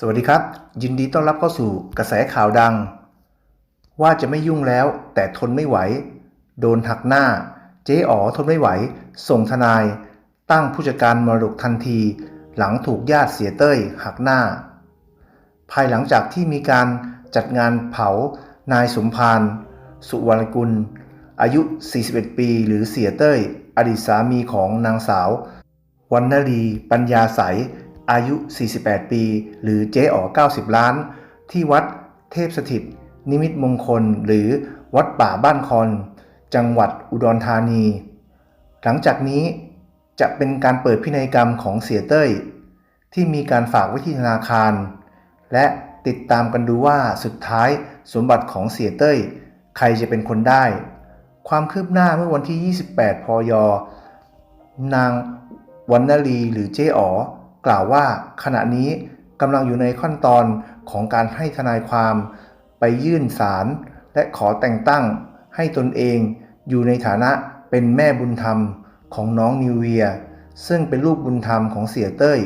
สวัสดีครับ ยินดีต้อนรับเข้าสู่กระแสข่าวดัง ว่าจะไม่ยุ่งแล้วแต่ทนไม่ไหว โดนหักหน้า เจ๊อ๋อทนไม่ไหว ส่งทนาย ตั้งผู้จัดการมรดกทันที หลังถูกญาติเสียเต้ยหักหน้า ภายหลังจากที่มีการจัดงานเผานายสมพานสุวรรณกุล อายุ 41 ปี หรือเสียเต้ย อดีตสามีของนางสาววันนลีปัญญาใส อายุ 48 ปี หรือเจ๊อ๋อ90 ล้าน ที่วัดเทพสถิต นิมิตมงคล หรือวัดป่าบ้านคอน จังหวัดอุดรธานี หลังจากนี้จะเป็นการเปิดพินัยกรรมของเสียเต้ย ที่มีการฝากไว้ที่ธนาคาร และติดตามกันดูว่าสุดท้ายสมบัติของเสียเต้ย ใครจะเป็นคนได้ ความคืบหน้าเมื่อวันที่ 28 พย นางวันนลีหรือเจ๊อ๋อ กล่าวว่าขณะนี้กำลังอยู่ในขั้นตอนของการให้ทนายความ ไปยื่นศาลและขอแต่งตั้งให้ตนเองอยู่ในฐานะเป็นแม่บุญธรรมของน้องนิวเวีย ซึ่งเป็นลูกบุญธรรมของเสียเต้ย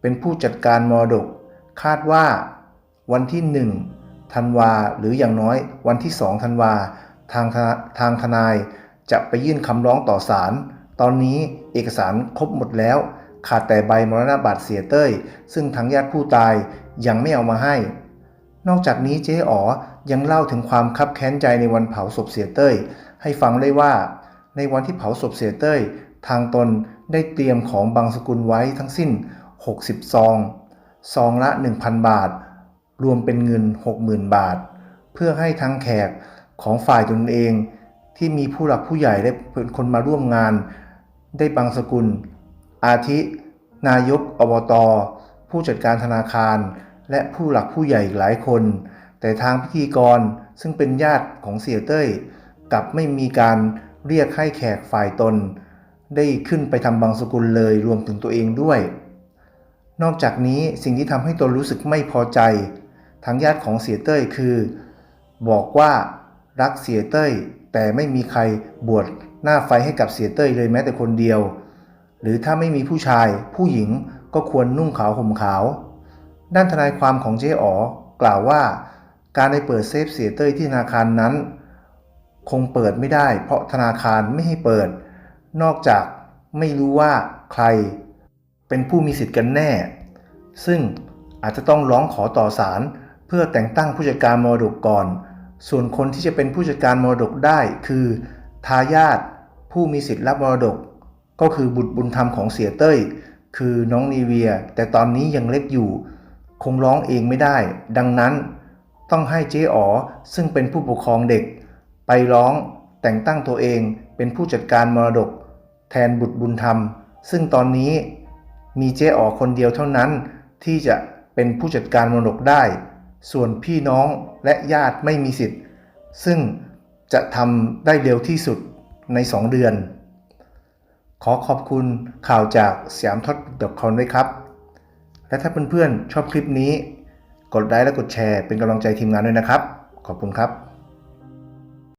เป็นผู้จัดการมรดก คาดว่าวันที่ 1 ธันวาหรืออย่างน้อยวันที่ 2 ธันวาทางทนาทางทนายจะไปยื่นคำร้องต่อศาลตอนนี้เอกสารครบหมดแล้ว ขาดแต่ใบมรณบัตรเสียเต้ย ซึ่งทางญาติผู้ตายยังไม่เอามาให้ นอกจากนี้เจ๊อ๋อยังเล่าถึงความคับแค้นใจในวันเผาศพเสียเต้ย ให้ฟังได้ว่า ในวันที่เผาศพเสียเต้ย ทางตนได้เตรียมของบางสกุลไว้ทั้งสิ้น 60 ซอง ซองละ 1,000 บาท รวมเป็นเงิน 60,000 บาท เพื่อให้ทั้งแขกของฝ่ายตนเองที่มีผู้หลักผู้ใหญ่และเป็นคนมาร่วมงาน ได้บางสกุล อาทินายกอบตผู้จัดการธนาคาร และผู้หลักผู้ใหญ่หลายคน แต่ทางพิธีกรซึ่งเป็นญาติของเสียเต้ยกลับไม่มีการเรียกให้แขกฝ่ายตน ได้ขึ้นไปทำบางสกุลเลยรวมถึงตัวเองด้วย นอกจากนี้สิ่งที่ทำให้ตนรู้สึกไม่พอใจ ทางญาติของเสียเต้ยคือ บอกว่ารักเสียเต้ยแต่ไม่มีใครบวชหน้าไฟให้กับเสียเต้ยเลยแม้แต่คนเดียว หรือถ้าไม่มีผู้ชาย ผู้หญิงก็ควรนุ่งขาวห่มขาว ด้านทนายความของเจ๊อ๋อกล่าวว่า การได้เปิดเซฟเสียเต้ยที่ธนาคารนั้น คงเปิดไม่ได้ เพราะธนาคารไม่ให้เปิด นอกจากไม่รู้ว่าใคร เป็นผู้มีสิทธิ์กันแน่ ซึ่งอาจจะต้องร้องขอต่อศาลเพื่อแต่งตั้งผู้จัดการมรดกก่อน ส่วนคนที่จะเป็นผู้จัดการมรดกได้คือ ทายาทผู้มีสิทธิ์รับมรดก ก็คือบุตรบุญธรรมของเสียเต้ย คือน้องนีเวีย แต่ตอนนี้ยังเล็กอยู่ คงร้องเองไม่ได้ ดังนั้นต้องให้เจ๊อ๋อซึ่งเป็นผู้ปกครองเด็ก ไปร้องแต่งตั้งตัวเองเป็นผู้จัดการมรดก แทนบุตรบุญธรรม ซึ่งตอนนี้มีเจ๊อ๋อคนเดียวเท่านั้น ที่จะเป็นผู้จัดการมรดกได้ ส่วนพี่น้องและญาติไม่มีสิทธิ์ ซึ่งจะทำได้เร็วที่สุดใน2เดือน ขอขอบคุณข่าวจากสยามท็อตคอนด้วยครับ และถ้าเพื่อนๆชอบคลิปนี้ กดไลค์และกดแชร์เป็นกำลังใจทีมงานด้วยนะครับ ขอบคุณครับ